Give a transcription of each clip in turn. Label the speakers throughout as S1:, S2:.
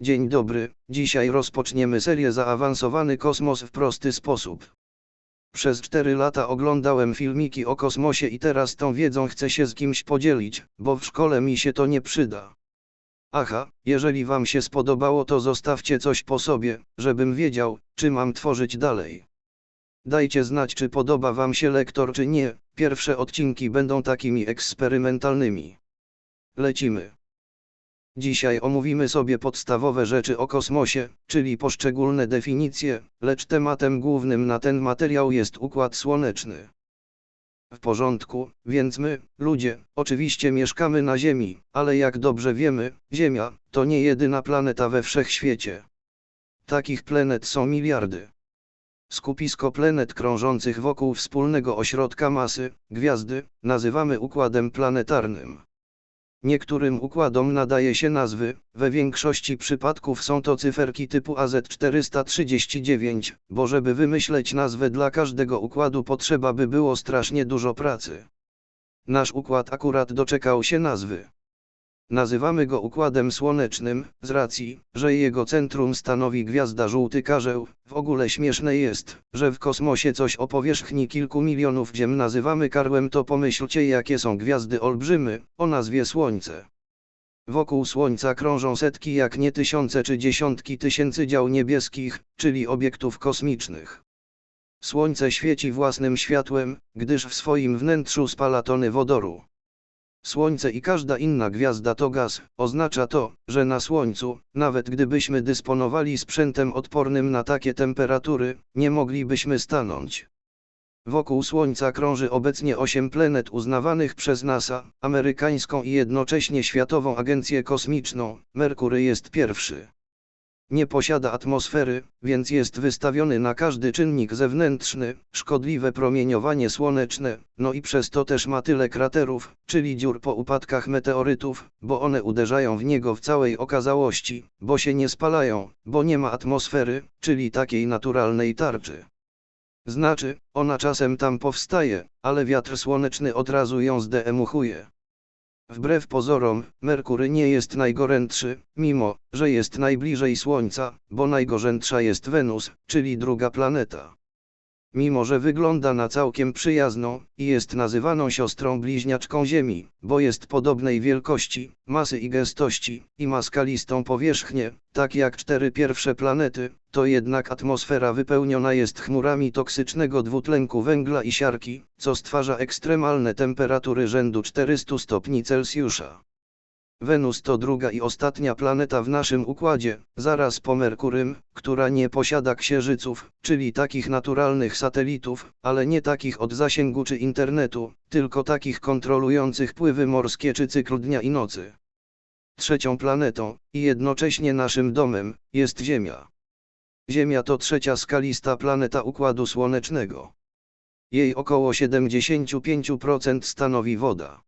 S1: Dzień dobry, dzisiaj rozpoczniemy serię Zaawansowany kosmos w prosty sposób. Przez 4 lata oglądałem filmiki o kosmosie i teraz tą wiedzą chcę się z kimś podzielić, bo w szkole mi się to nie przyda. Aha, jeżeli wam się spodobało to zostawcie coś po sobie, żebym wiedział, czy mam tworzyć dalej. Dajcie znać czy podoba wam się lektor czy nie, pierwsze odcinki będą takimi eksperymentalnymi. Lecimy. Dzisiaj omówimy sobie podstawowe rzeczy o kosmosie, czyli poszczególne definicje, lecz tematem głównym na ten materiał jest Układ Słoneczny. W porządku, więc my, ludzie, oczywiście mieszkamy na Ziemi, ale jak dobrze wiemy, Ziemia to nie jedyna planeta we wszechświecie. Takich planet są miliardy. Skupisko planet krążących wokół wspólnego ośrodka masy, gwiazdy, nazywamy układem planetarnym. Niektórym układom nadaje się nazwy, we większości przypadków są to cyferki typu AZ439, bo żeby wymyśleć nazwę dla każdego układu potrzeba by było strasznie dużo pracy. Nasz układ akurat doczekał się nazwy. Nazywamy go Układem Słonecznym, z racji, że jego centrum stanowi gwiazda żółty karzeł. W ogóle śmieszne jest, że w kosmosie coś o powierzchni kilku milionów ziem nazywamy karłem to pomyślcie jakie są gwiazdy olbrzymy, o nazwie Słońce. Wokół Słońca krążą setki jak nie tysiące czy dziesiątki tysięcy dział niebieskich, czyli obiektów kosmicznych. Słońce świeci własnym światłem, gdyż w swoim wnętrzu spala tony wodoru. Słońce i każda inna gwiazda to gaz, oznacza to, że na Słońcu, nawet gdybyśmy dysponowali sprzętem odpornym na takie temperatury, nie moglibyśmy stanąć. Wokół Słońca krąży obecnie 8 planet uznawanych przez NASA, amerykańską i jednocześnie Światową Agencję Kosmiczną, Merkury jest pierwszy. Nie posiada atmosfery, więc jest wystawiony na każdy czynnik zewnętrzny, szkodliwe promieniowanie słoneczne, no i przez to też ma tyle kraterów, czyli dziur po upadkach meteorytów, bo one uderzają w niego w całej okazałości, bo się nie spalają, bo nie ma atmosfery, czyli takiej naturalnej tarczy. Znaczy, ona czasem tam powstaje, ale wiatr słoneczny od razu ją zdeemuchuje. Wbrew pozorom, Merkury nie jest najgorętszy, mimo, że jest najbliżej Słońca, bo najgorzętsza jest Wenus, czyli druga planeta. Mimo, że wygląda na całkiem przyjazną, i jest nazywaną siostrą bliźniaczką Ziemi, bo jest podobnej wielkości, masy i gęstości, i ma skalistą powierzchnię, tak jak cztery pierwsze planety, to jednak atmosfera wypełniona jest chmurami toksycznego dwutlenku węgla i siarki, co stwarza ekstremalne temperatury rzędu 400 stopni Celsjusza. Wenus to druga i ostatnia planeta w naszym układzie, zaraz po Merkurym, która nie posiada księżyców, czyli takich naturalnych satelitów, ale nie takich od zasięgu czy internetu, tylko takich kontrolujących pływy morskie czy cykl dnia i nocy. Trzecią planetą, i jednocześnie naszym domem, jest Ziemia. Ziemia to trzecia skalista planeta Układu Słonecznego. Jej około 75% stanowi woda.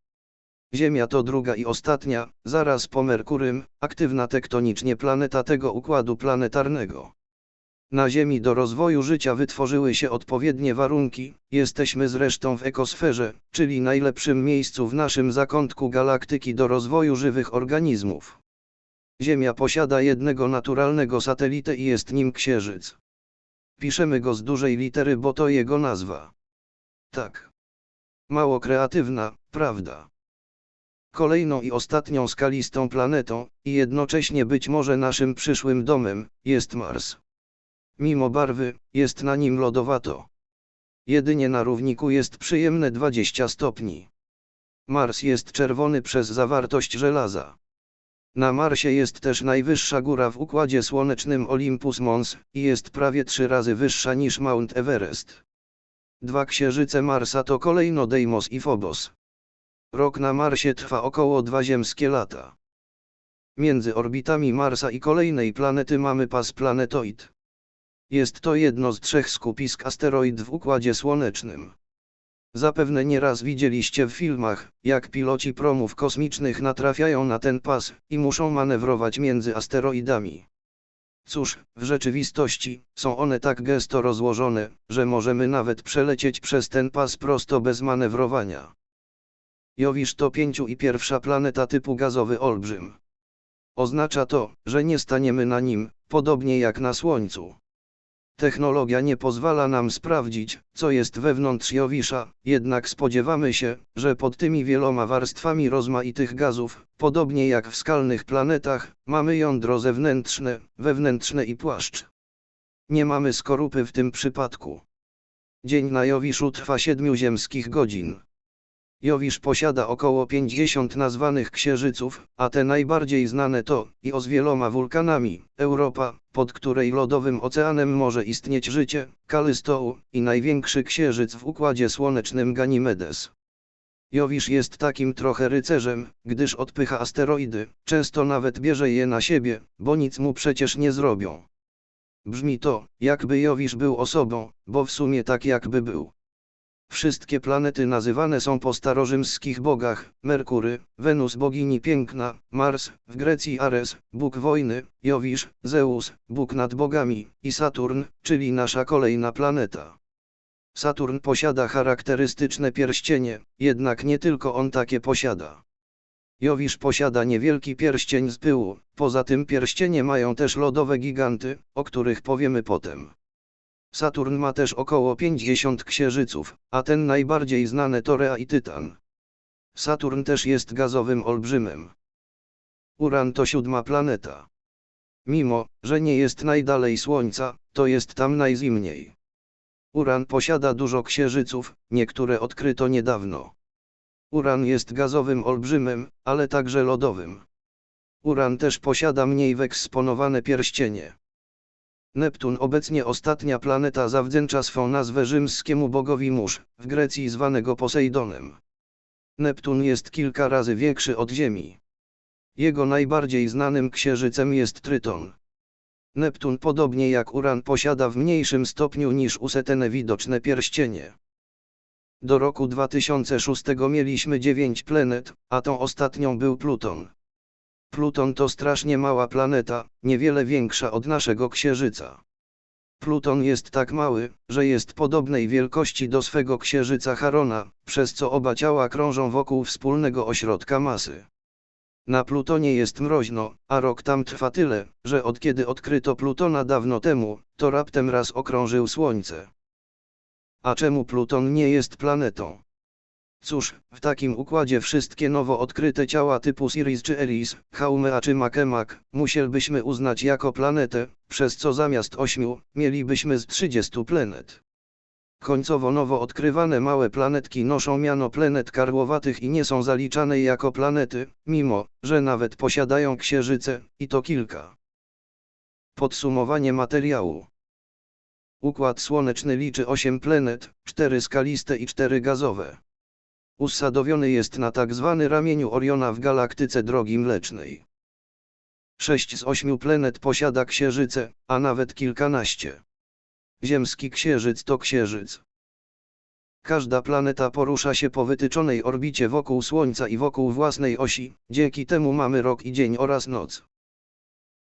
S1: Ziemia to druga i ostatnia, zaraz po Merkurym, aktywna tektonicznie planeta tego układu planetarnego. Na Ziemi do rozwoju życia wytworzyły się odpowiednie warunki, jesteśmy zresztą w ekosferze, czyli najlepszym miejscu w naszym zakątku galaktyki do rozwoju żywych organizmów. Ziemia posiada jednego naturalnego satelitę i jest nim Księżyc. Piszemy go z dużej litery, bo to jego nazwa. Tak. Mało kreatywna, prawda? Kolejną i ostatnią skalistą planetą, i jednocześnie być może naszym przyszłym domem, jest Mars. Mimo barwy, jest na nim lodowato. Jedynie na równiku jest przyjemne 20 stopni. Mars jest czerwony przez zawartość żelaza. Na Marsie jest też najwyższa góra w Układzie Słonecznym Olympus Mons, i jest prawie trzy razy wyższa niż Mount Everest. Dwa księżyce Marsa to kolejno Deimos i Phobos. Rok na Marsie trwa około dwa ziemskie lata. Między orbitami Marsa i kolejnej planety mamy pas planetoid. Jest to jedno z trzech skupisk asteroid w Układzie Słonecznym. Zapewne nieraz widzieliście w filmach, jak piloci promów kosmicznych natrafiają na ten pas i muszą manewrować między asteroidami. Cóż, w rzeczywistości, są one tak gęsto rozłożone, że możemy nawet przelecieć przez ten pas prosto bez manewrowania. Jowisz to pięciu i pierwsza planeta typu gazowy olbrzym. oznacza to, że nie staniemy na nim, podobnie jak na Słońcu. Technologia nie pozwala nam sprawdzić, co jest wewnątrz Jowisza, jednak spodziewamy się, że pod tymi wieloma warstwami rozmaitych gazów, podobnie jak w skalnych planetach, mamy jądro zewnętrzne, wewnętrzne i płaszcz. Nie mamy skorupy w tym przypadku. Dzień na Jowiszu trwa siedmiu ziemskich godzin. Jowisz posiada około 50 nazwanych księżyców, a te najbardziej znane to i o z wieloma wulkanami, Europa, pod której lodowym oceanem może istnieć życie, Kalystou i największy księżyc w Układzie Słonecznym Ganimedes. Jowisz jest takim trochę rycerzem, gdyż odpycha asteroidy, często nawet bierze je na siebie, bo nic mu przecież nie zrobią. Brzmi to, jakby Jowisz był osobą, bo w sumie tak jakby był. Wszystkie planety nazywane są po starorzymskich bogach, Merkury, Wenus bogini piękna, Mars, w Grecji Ares, Bóg wojny, Jowisz, Zeus, Bóg nad bogami, i Saturn, czyli nasza kolejna planeta. Saturn posiada charakterystyczne pierścienie, jednak nie tylko on takie posiada. Jowisz posiada niewielki pierścień z pyłu, poza tym pierścienie mają też lodowe giganty, o których powiemy potem. Saturn ma też około 50 księżyców, a ten najbardziej znany to Rea i Tytan. Saturn też jest gazowym olbrzymem. Uran to siódma planeta. Mimo, że nie jest najdalej Słońca, to jest tam najzimniej. Uran posiada dużo księżyców, niektóre odkryto niedawno. Uran jest gazowym olbrzymem, ale także lodowym. Uran też posiada mniej wyeksponowane pierścienie. Neptun obecnie ostatnia planeta zawdzięcza swą nazwę rzymskiemu bogowi mórz, w Grecji zwanego Posejdonem. Neptun jest kilka razy większy od Ziemi. Jego najbardziej znanym księżycem jest Tryton. Neptun podobnie jak Uran posiada w mniejszym stopniu niż Usetene widoczne pierścienie. Do roku 2006 mieliśmy 9 planet, a tą ostatnią był Pluton. Pluton to strasznie mała planeta, niewiele większa od naszego Księżyca. Pluton jest tak mały, że jest podobnej wielkości do swego Księżyca Charona, przez co oba ciała krążą wokół wspólnego ośrodka masy. Na Plutonie jest mroźno, a rok tam trwa tyle, że od kiedy odkryto Plutona dawno temu, to raptem raz okrążył Słońce. A czemu Pluton nie jest planetą? Cóż, w takim układzie wszystkie nowo odkryte ciała typu Sirius czy Eris, Haumea czy Makemak, musielibyśmy uznać jako planetę, przez co zamiast ośmiu, mielibyśmy z 30 planet. Końcowo nowo odkrywane małe planetki noszą miano planet karłowatych i nie są zaliczane jako planety, mimo, że nawet posiadają księżyce, i to kilka. Podsumowanie materiału. Układ Słoneczny liczy 8 planet, 4 skaliste i 4 gazowe. Usadowiony jest na tak zwany ramieniu Oriona w galaktyce Drogi Mlecznej. Sześć z ośmiu planet posiada księżyce, a nawet kilkanaście. Ziemski księżyc to księżyc. Każda planeta porusza się po wytyczonej orbicie wokół Słońca i wokół własnej osi, dzięki temu mamy rok i dzień oraz noc.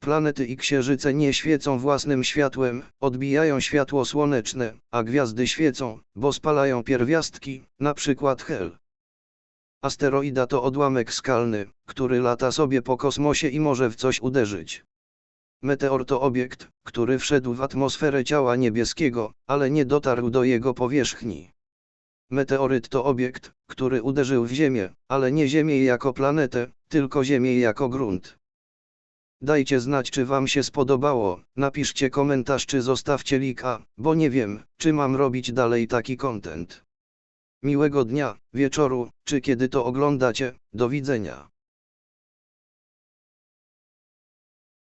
S1: Planety i księżyce nie świecą własnym światłem, odbijają światło słoneczne, a gwiazdy świecą, bo spalają pierwiastki, na przykład hel. Asteroida to odłamek skalny, który lata sobie po kosmosie i może w coś uderzyć. Meteor to obiekt, który wszedł w atmosferę ciała niebieskiego, ale nie dotarł do jego powierzchni. Meteoryt to obiekt, który uderzył w Ziemię, ale nie Ziemię jako planetę, tylko Ziemię jako grunt. Dajcie znać czy wam się spodobało, napiszcie komentarz czy zostawcie lika, bo nie wiem, czy mam robić dalej taki content. Miłego dnia, wieczoru, czy kiedy to oglądacie, do widzenia.